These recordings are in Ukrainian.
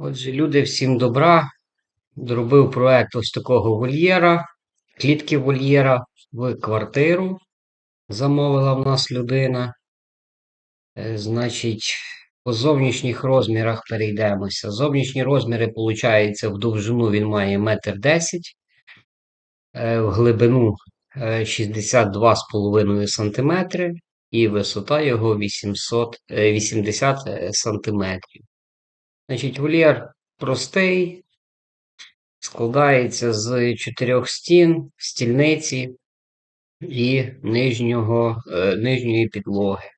Отже, люди, всім добра. Зробив проект ось такого вольєра, клітки вольєра в квартиру. Замовила в нас людина. Е, Значить, по зовнішніх розмірах перейдемося. Зовнішні розміри, виходить, в довжину він має 1,10 м, в глибину е, 62,5 см і висота його 800, е, 80 см. Значить, вольєр простий, складається з чотирьох стін, стільниці і нижнього, е, нижньої підлоги.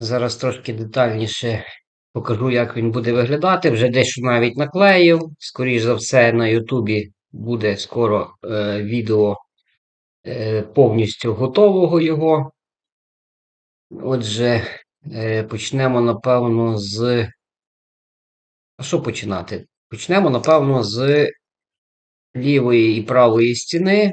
Зараз трошки детальніше покажу, як він буде виглядати. Вже дещо навіть наклеїв. Скоріш за все, на Ютубі буде скоро е, відео е, повністю готового його. Отже, е, почнемо, напевно, з. А що починати? Почнемо, напевно, з лівої і правої стіни.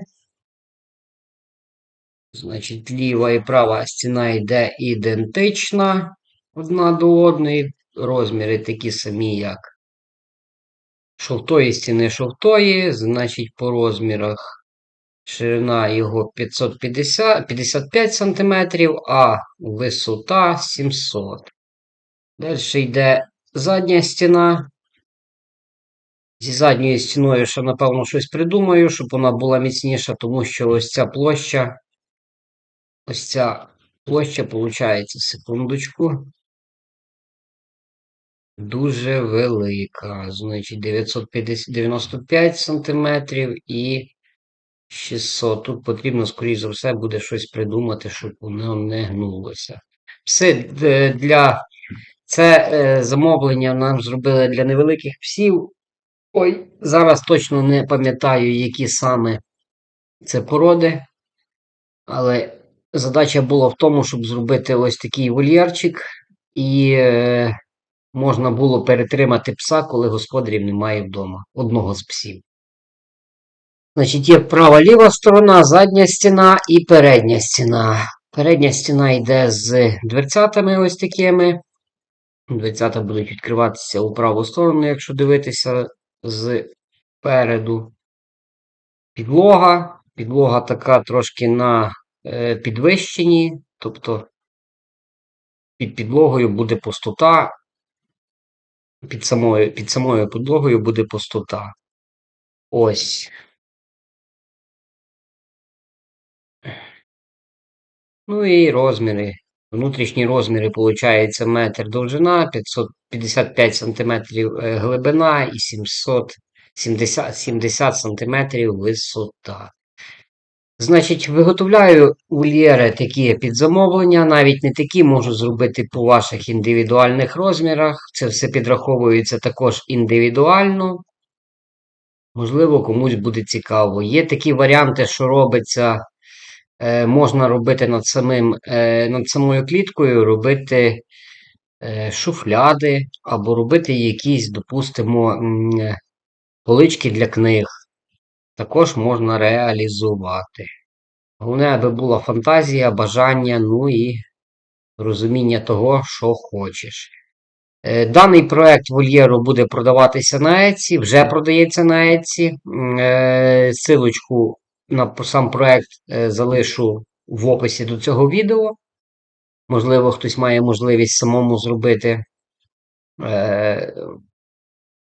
Значить, ліва і права стіна йде ідентична одна до одної. Розміри такі самі, як шовтої стіни шовтої. Значить, по розмірах ширина його 550, 55 см, а висота 700 Далі йде задня стіна. Зі задньою стіною ще, напевно, щось придумаю, щоб вона була міцніша, тому що ось ця площа, ось ця площа, виходить, секундочку, дуже велика. Значить, 995 см і 600. Тут потрібно, скоріш за все, буде щось придумати, щоб воно не гнулося. Все для це е, замовлення нам зробили для невеликих псів. Ой, зараз точно не пам'ятаю, які саме це породи. Але задача була в тому, щоб зробити ось такий вольєрчик, і е, можна було перетримати пса, коли господарів немає вдома. Одного з псів. Значить, є права ліва сторона, задня стіна і передня стіна. Передня стіна йде з дверцятами ось такими. Дверцята будуть відкриватися у праву сторону, якщо дивитися зпереду. Підлога. Підлога така трошки на е, підвищенні, тобто під підлогою буде пустота, під самою, під самою підлогою буде пустота. Ось. Ну і розміри. Внутрішні розміри, виходить, метр довжина, 555 см глибина і 770 70 см висота. Значить, виготовляю вольєри такі під замовлення, навіть не такі можу зробити по ваших індивідуальних розмірах. Це все підраховується також індивідуально. Можливо, комусь буде цікаво. Є такі варіанти, що робиться, е, можна робити над самим, е, над самою кліткою, робити е, шуфляди, або робити якісь, допустимо, е, полички для книг. Також можна реалізувати. Головне, аби була фантазія, бажання, ну і розуміння того, що хочеш. Е, Даний проект вольєру буде продаватися на Etsy, вже продається на Etsy. Е, Силочку на сам проект е, залишу в описі до цього відео. Можливо, хтось має можливість самому зробити е,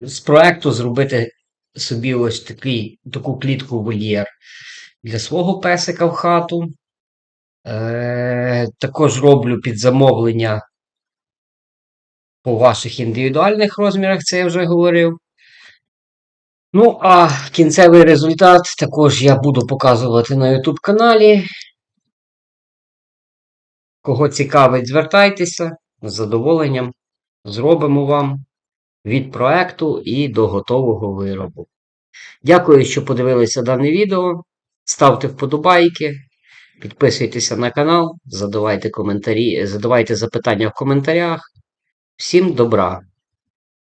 з проекту зробити собі ось такий, таку клітку вольєр для свого песика в хату. Е, також роблю під замовлення по ваших індивідуальних розмірах, це я вже говорив. Ну, а кінцевий результат також я буду показувати на YouTube каналі. Кого цікавить, звертайтеся з задоволенням. Зробимо вам від проекту і до готового виробу. Дякую, що подивилися дане відео. Ставте вподобайки, підписуйтеся на канал, задавайте коментарі, задавайте запитання в коментарях. Всім добра!